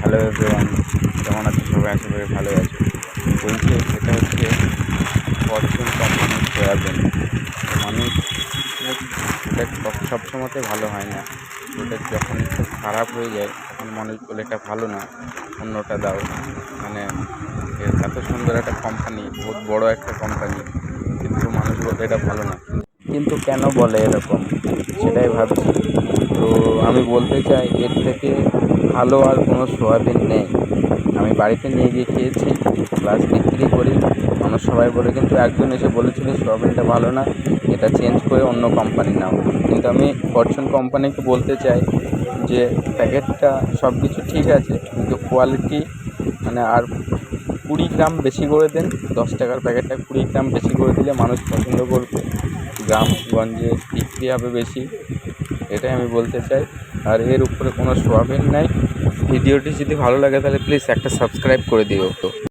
Hello everyone কেমন আছো? সবাই আশা করি ভালো আছো। বলছি সেটা হচ্ছে ফরচুন কোম্পানির সয়াবিন মানুষ প্রোডাক্ট সব সময়তে ভালো হয় না। প্রোডাক্ট যখন একটু খারাপ হয়ে যায়, তখন মানুষ বলে এটা ভালো না, অন্যটা দাও। মানে এত সুন্দর একটা কোম্পানি বহুত বড় একটা কোম্পানি কিন্তু মানুষ বলে এটা ভালো না। কিন্তু কেন বলে এরকম? সেটাই ভাবছি। তো আমি বলতে চাই, এর থেকে ভালো আর কোনো সোয়াবিন নেই। আমি বাড়িতে নিয়ে গিয়ে খেয়েছি প্লাস বিক্রি করি। মানুষ সবাই বলে, কিন্তু একজন এসে বলেছিল সোয়াবিনটা ভালো না, এটা চেঞ্জ করে অন্য কোম্পানি নাও। কিন্তু আমি ফরচুন কোম্পানিকে বলতে চাই যে, প্যাকেটটা সব কিছু ঠিক আছে, কিন্তু কোয়ালিটি মানে আর কুড়ি গ্রাম বেশি করে দেন, দশ টাকার প্যাকেটটা কুড়ি গ্রাম বেশি করে দিলে মানুষ পছন্দ করবে। গ্রামগঞ্জে বিক্রি হবে বেশি, এটাই আমি বলতে চাই। আর এর উপরে কোনো সোয়াবিন নাই। ভিডিওটি যদি ভালো লাগে তাহলে প্লিজ একটা সাবস্ক্রাইব করে দিও। তো